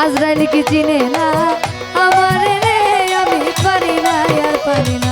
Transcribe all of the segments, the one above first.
আজরাইল কি চিনে না। আমার রে আমি পারি না আর পারি না।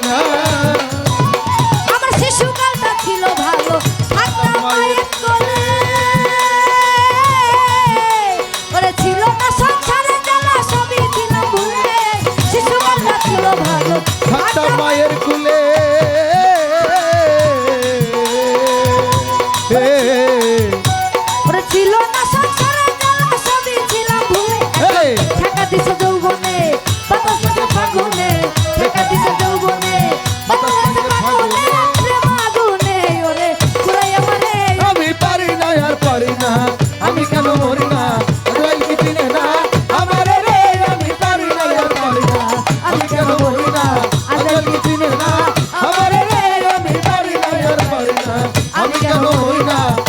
কেন হই না?